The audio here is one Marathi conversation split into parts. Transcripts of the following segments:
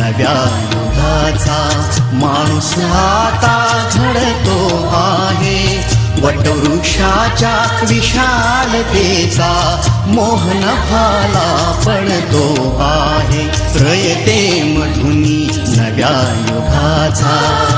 नव्या युगाचा माणूस आता घडतो आहे. वटवृक्षाच्या विशालतेचा मोहन फाला पडतो आहे. प्रयते मधुनी नव्या युगाचा.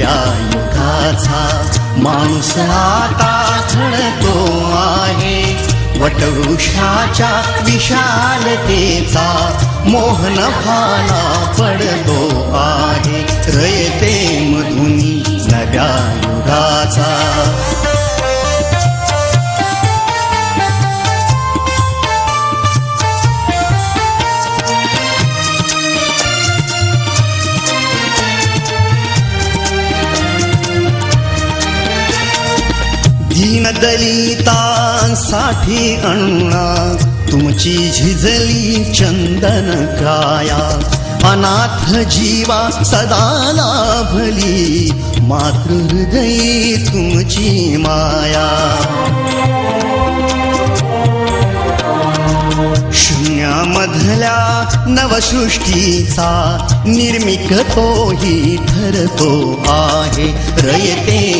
नव्या युगाचा माणूस आता घडतो आहे. वटवृक्षाच्या विशालतेचा मोहन भाला पडतो आहे. रयते दीनदलितांसाठी अण्णा तुमची झिजली चंदन काया अनाथ जीवा सदा लाभली मातृहृदयी तुमची माया. शून्यामधल्या नवसृष्टीचा निर्मिक तोही ठरतो आहे. रयते